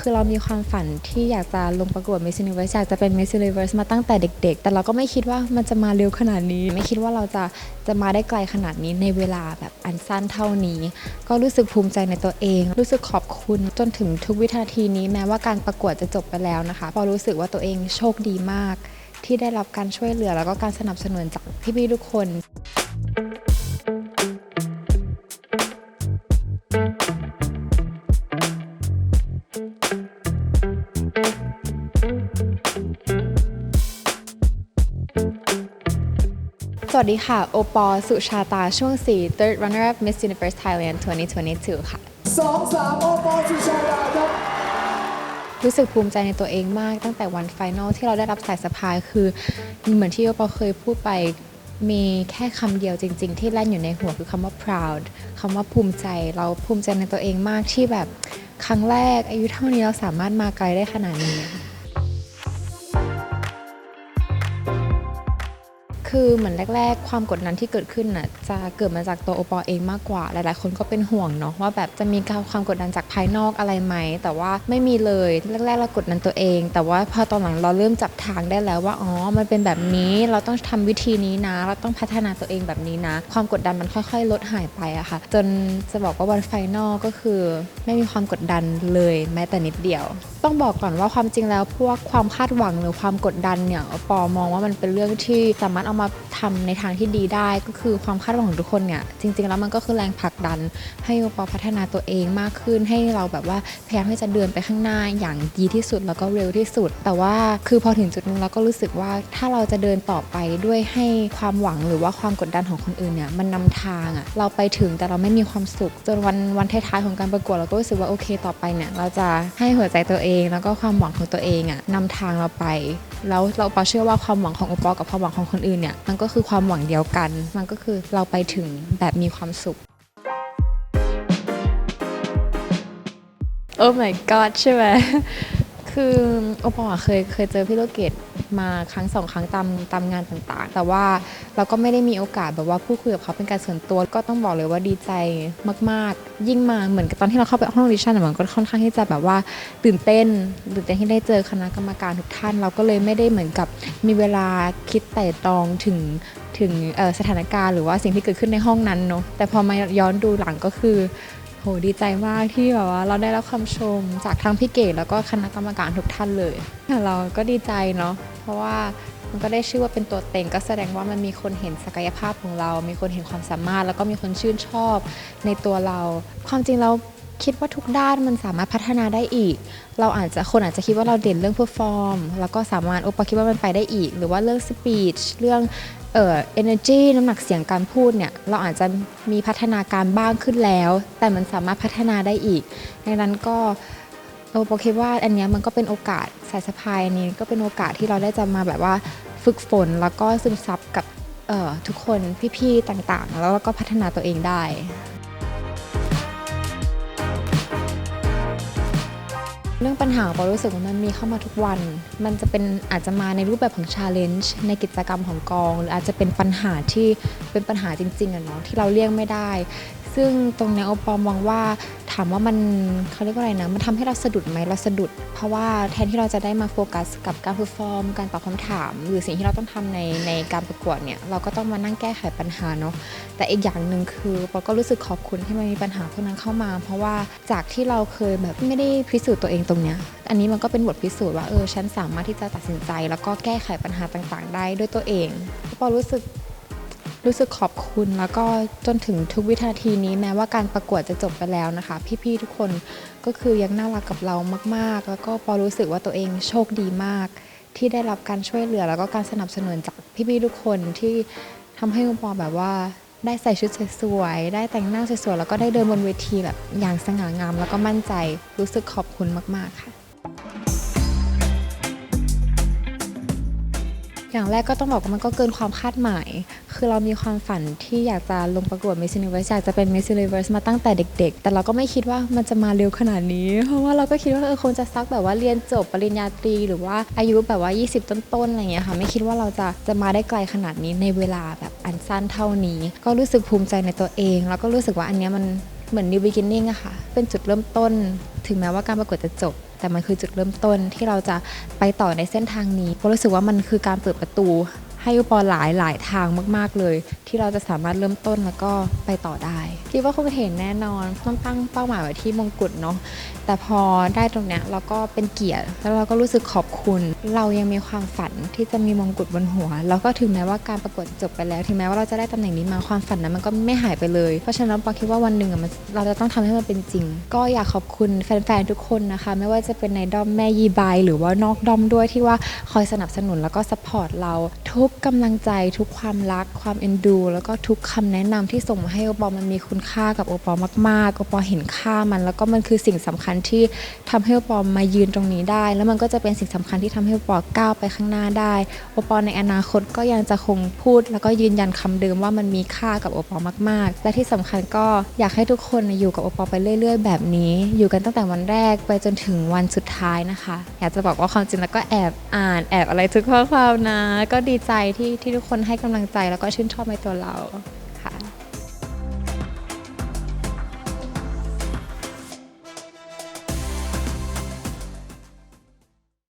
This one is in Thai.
คือเรามีความฝันที่อยากจะลงประกวด Miss Universe อยากจะเป็น Miss Universe มาตั้งแต่เด็ก ๆ แต่เราก็ไม่คิดว่ามันจะมาเร็วขนาดนี้ ไม่คิดว่าเราจะจะมาได้ไกลขนาดนี้ในเวลาแบบอันสั้นเท่านี้ ก็รู้สึกภูมิใจในตัวเอง รู้สึกขอบคุณจนถึงทุกวินาทีนี้แม้ว่าการประกวดจะจบไปแล้วนะคะพอรู้สึกว่าตัวเองโชคดีมาก ที่ได้รับการช่วยเหลือแล้วก็การสนับสนุนจากพี่ๆทุกคน สวัสดีค่ะ โอปอล์สุชาตาช่วง 4 Third Runner Up Miss Universe Thailand 2022 ค่ะ สองสามโอปอลสุชาดาครับ รู้สึกภูมิใจในตัวเองมากตั้งแต่วันไฟนอลที่เราได้รับสายสะพายคือ เหมือนที่โอปอเคยพูดไปมีแค่คำเดียวจริง ๆ ที่แล่นอยู่ในหัวคือคำว่า proud คำว่าภูมิใจเราภูมิใจในตัวเองมากที่แบบครั้งแรกอายุเท่านี้เราสามารถมาไกลได้ขนาดนี้ คือเหมือนแรก ๆ ความกดดันที่เกิดขึ้นน่ะจะเกิดมาจากตัวโอปอลเองมากกว่า หลาย ๆ คนก็เป็นห่วงเนาะว่าแบบจะมีความกดดันจากภายนอกอะไรไหม แต่ว่าไม่มีเลยแรกๆเรากดดันตัวเอง แต่ว่าพอตอนหลังเราเริ่มจับทางได้แล้วว่าอ๋อมันเป็นแบบนี้เราต้องทำวิธีนี้นะ เราต้องพัฒนาตัวเองแบบนี้นะ ความกดดันมันค่อย ๆ ลดหายไปอะค่ะ จนจะบอกว่าวันไฟนอลก็คือไม่มีความกดดันเลยแม้แต่นิดเดียว ต้องบอกก่อนว่าความจริงแล้วพวกความคาดหวังหรือความกดดันเนี่ยปอมองว่ามันเป็นเรื่องที่สามารถเอามาทำในทางที่ดีได้ ก็คือความคาดหวังของทุกคนเนี่ยจริง ๆ แล้วมันก็คือแรงผลักดัน ให้อปอพัฒนาตัวเองมากขึ้น ให้เราแบบว่าพยายามที่จะเดินไปข้างหน้าอย่างดีที่สุดแล้วก็เร็วที่สุด แต่ว่าคือพอถึงจุดนึงเราก็รู้สึกว่าถ้าเราจะเดินต่อไปด้วยให้ความหวังหรือว่าความกดดันของคนอื่นเนี่ยมันนำทางอะเราไปถึงแต่เราไม่มีความสุข จนวันวันท้ายๆของการประกวดเราก็รู้สึกว่าโอเคต่อไปเนี่ยเราจะให้หัวใจตัวเอง แล้วก็ความหวังของตัวเองอะนำทางเราไป แล้วเราปอเชื่อว่าความหวังของโอปอกับความหวังของคนอื่นเนี่ยมันก็คือความหวังเดียวกัน มันก็คือเราไปถึงแบบมีความสุข โอ้ my god ใช่ไหม คือโอปอล์เคยเคยเจอพี่โลเกต มาครั้งสองครั้งตามตามงานต่างๆ แต่ว่าเราก็ไม่ได้มีโอกาสแบบว่าพูดคุยกับเขาเป็นการส่วนตัว ก็ต้องบอกเลยว่าดีใจมากๆ ยิ่งมาเหมือนกับตอนที่เราเข้าไปห้องดิชั่นอะมันก็ค่อนข้างที่จะแบบว่าตื่นเต้นตื่นเต้นที่ได้เจอคณะกรรมการทุกท่าน เราก็เลยไม่ได้เหมือนกับมีเวลาคิดไต่ตรองถึงถึงสถานการณ์หรือว่าสิ่งที่เกิดขึ้นในห้องนั้นเนาะแต่พอมาย้อนดูหลังก็คือโหดีใจมากที่แบบว่าเราได้รับคำชมจากทั้งพี่เกดแล้วก็คณะกรรมการทุกท่านเลย เราก็ดีใจเนาะ ราะว่ามันก็ได้ชื่อว่าเป็นตัวเต็งก็แสดงว่ามันมีคนเห็นศักยภาพของเรา มีคนเห็นความสามารถ แล้วก็มีคนชื่นชอบในตัวเรา ความจริงเราคิดว่าทุกด้านมันสามารถพัฒนาได้อีก เราอาจจะคนอาจจะคิดว่าเราเด่นเรื่องเพอร์ฟอร์ม แล้วก็สามารถโอปอคิดว่ามันไปได้อีก หรือว่าเรื่องสปีช เรื่องเอ่อ energy น้ำหนักเสียงการพูดเนี่ย เราอาจจะมีพัฒนาการบ้างขึ้นแล้ว แต่มันสามารถพัฒนาได้อีก ดังนั้นก็ โอปคิดว่าอันนี้มันก็เป็นโอกาสสายสะพายอันนี้ก็เป็นโอกาสที่เราได้จะมาแบบว่าฝึกฝนแล้วก็ซึมซับกับเอ่อทุกคนพี่ๆต่างๆ แล้วก็พัฒนาตัวเองได้เรื่องปัญหาปอรู้สึกว่ามันมีเข้ามาทุกวัน มันจะเป็นอาจจะมาในรูปแบบของชาเลนจ์ในกิจกรรมของกอง หรืออาจจะเป็นปัญหาที่เป็นปัญหาจริงๆอะเนาะที่เราเลี่ยงไม่ได้ ซึ่งตรงนี้โอปอมองว่าถามว่ามันเขาเรียกว่าอะไรนะ มันทำให้เราสะดุดไหมเราสะดุด เพราะว่าแทนที่เราจะได้มาโฟกัสกับการเพอร์ฟอร์ม การตอบคำถาม หรือสิ่งที่เราต้องทำในในการประกวดเนี่ย เราก็ต้องมานั่งแก้ไขปัญหาเนาะ แต่อีกอย่างหนึ่งคือปอก็รู้สึกขอบคุณที่มันมีปัญหาพวกนั้นเข้ามา เพราะว่าจากที่เราเคยแบบไม่ได้พิสูจน์ตัวเองตรงเนี้ย อันนี้มันก็เป็นบทพิสูจน์ว่าเออฉันสามารถที่จะตัดสินใจ แล้วก็แก้ไขปัญหาต่างๆ ได้ด้วยตัวเองปอรู้สึก รู้สึกขอบคุณแล้วก็จนถึงทุกวินาทีนี้แม้ว่าการประกวดจะจบไปแล้วนะคะ พี่ๆทุกคนก็คือยังน่ารักกับเรามากๆ แล้วก็ปอรู้สึกว่าตัวเองโชคดีมาก ที่ได้รับการช่วยเหลือ แล้วก็การสนับสนุนจากพี่ๆทุกคนที่ทำให้ปอแบบว่าได้ใส่ชุดสวยๆ ได้แต่งหน้าสวยๆ แล้วก็ได้เดินบนเวทีแบบอย่างสง่างามแล้วก็มั่นใจ รู้สึกขอบคุณมากๆ ค่ะ อย่างแรกก็ต้องบอกว่ามันก็เกินความคาดหมาย คือเรามีความฝันที่อยากจะลงประกวด Miss Universe อยากจะเป็น Miss Universe มาตั้งแต่เด็ก ๆ แต่เราก็ไม่คิดว่ามันจะมาเร็วขนาดนี้ เพราะว่าเราก็คิดว่าเออคงจะซักแบบว่าเรียนจบปริญญาตรี หรือว่าอายุแบบว่า 20 ต้นๆอะไรอย่างเงี้ยค่ะ ไม่คิดว่าเราจะจะมาได้ไกลขนาดนี้ในเวลาแบบอันสั้นเท่านี้ ก็รู้สึกภูมิใจในตัวเอง แล้วก็รู้สึกว่าอันเนี้ยมันเหมือน new beginning อะค่ะ เป็นจุดเริ่มต้น ถึงแม้ว่าการประกวดจะจบ แต่มันคือจุดเริ่มต้นที่เราจะไปต่อในเส้นทางนี้เพราะรู้สึกว่ามันคือการเปิดประตู ให้อุปอหลายหลายทางมาก ๆ เลย ที่เราจะสามารถเริ่มต้นแล้วก็ไปต่อได้คิดว่าคงเห็นแน่นอนต้องตั้งเป้าหมายไว้ที่มงกุฎเนาะแต่พอได้ตรงเนี้ยเราก็เป็นเกียรติ แล้วเราก็รู้สึกขอบคุณ เรายังมีความฝันที่จะมีมงกุฎบนหัว แล้วก็ถึงแม้ว่าการประกวดจบไปแล้ว ถึงแม้ว่าเราจะได้ตำแหน่งนี้มาความฝันนั้นมันก็ไม่หายไปเลย เพราะฉะนั้นปอคิดว่าวันหนึ่งมันเราจะต้องทำให้มันเป็นจริง ก็อยากขอบคุณแฟนๆทุกคนนะคะ ไม่ว่าจะเป็นในด้อมแม่ยีบายหรือว่านอกด้อมด้วยที่ว่าคอยสนับสนุนแล้วก็สปอร์ตเราทุกกำลังใจทุกความรัก ความเอ็นดู แล้วก็ทุกคำแนะนำที่ส่งมาให้โอปอมันมีคุณค่ากับโอปอมากๆโอปอเห็นค่ามัน แล้วก็มันคือสิ่งสำคัญที่ทำให้โอปอมายืนตรงนี้ได้ แล้วมันก็จะเป็นสิ่งสำคัญที่ทำให้โอปอก้าวไปข้างหน้าได้โอปอในอนาคตก็ยังจะคงพูด แล้วก็ยืนยันคำเดิมว่ามันมีค่ากับโอปอมาก ๆ และที่สำคัญก็อยากให้ทุกคนอยู่กับโอปอไปเรื่อย ๆ แบบนี้ อยู่กันตั้งแต่วันแรกไปจนถึงวันสุดท้ายนะคะ อยากจะบอกว่าความจริงแล้วก็แอบอ่านแอบอะไรทุกข้อความนะ ก็ดีใจที่ที่ทุกคนให้กำลังใจแล้วก็ชื่นชอบในตัวเรา